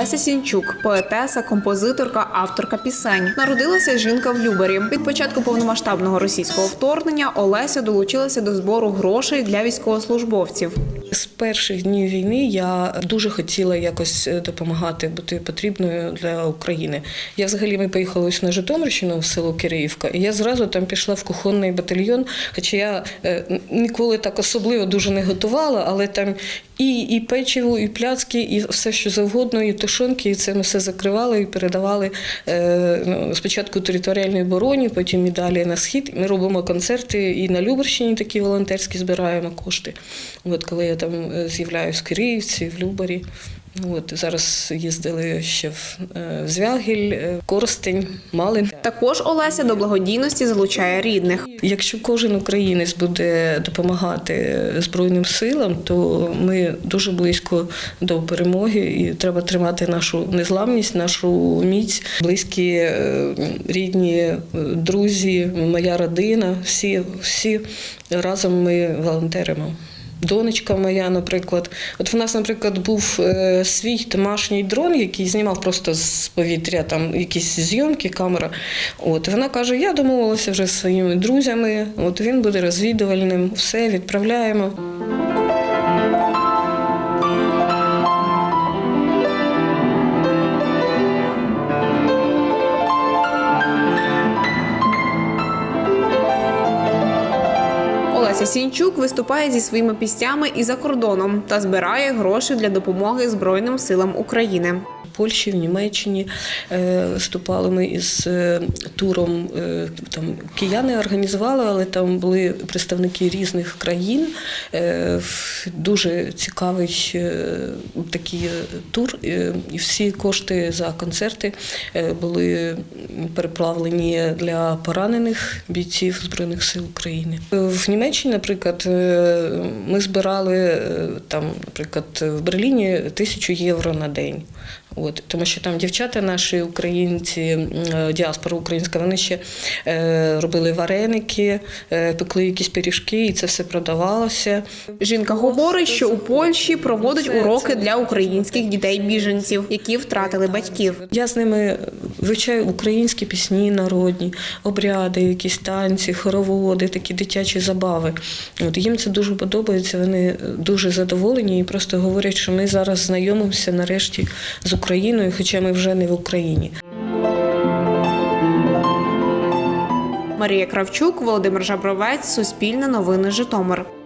Олеся Сінчук, поетеса, композиторка, авторка пісень. Народилася жінка в Любарі. Від початку повномасштабного російського вторгнення Олеся долучилася до збору грошей для військовослужбовців. З перших днів війни я дуже хотіла якось е, допомагати, бути потрібною для України. Я взагалі ми поїхали ось на Житомирщину в село Кириївка, і я зразу там пішла в кухонний батальйон. Хоча я е, ніколи так особливо дуже не готувала, але там і, і печиво, і пляцки, і все, що завгодно, і тушонки, і це ми все закривали і передавали е, ну, спочатку територіальній обороні, потім і далі на схід. Ми робимо концерти і на Люберщині такі волонтерські збираємо кошти. От коли я там е, з'являюсь в Київці, в Любарі. От зараз їздили ще в, е, в Звягіль, е, Коростень, Малин. Також Олеся до благодійності залучає рідних. Якщо кожен українець буде допомагати Збройним силам, то ми дуже близько до перемоги, і треба тримати нашу незламність, нашу міць, близькі рідні друзі, моя родина. Всі, всі разом ми волонтеримо. Донечка моя, наприклад, от в нас, наприклад, був е, свій домашній дрон, який знімав просто з повітря там якісь зйомки, камера. От вона каже: я домовилася вже зі своїми друзями. От він буде розвідувальним, все відправляємо. Олеся Сінчук виступає зі своїми піснями і за кордоном та збирає гроші для допомоги Збройним силам України. В Польщі, в Німеччині е, виступали ми із е, туром. е, Там кияни організували, але там були представники різних країн. Дуже цікавий такий тур. І всі кошти за концерти були переплавлені для поранених бійців Збройних сил України. В Німеччині, наприклад, е, ми збирали е, там, наприклад, в Берліні тисячу євро на день. От, тому що там дівчата наші українці, е, діаспора українська, вони ще е, робили вареники, е, пекли якісь пиріжки, і це все продавалося. Жінка говорить, що у Польщі проводить уроки для українських дітей-біженців, які втратили батьків. Я з ними вивчаю українські пісні народні, обряди, якісь танці, хороводи, такі дитячі забави. От їм це дуже подобається. Вони дуже задоволені і просто говорять, що ми зараз знайомимося нарешті з Україною, хоча ми вже не в Україні. Марія Кравчук, Володимир Жабровець, Суспільне новини Житомир.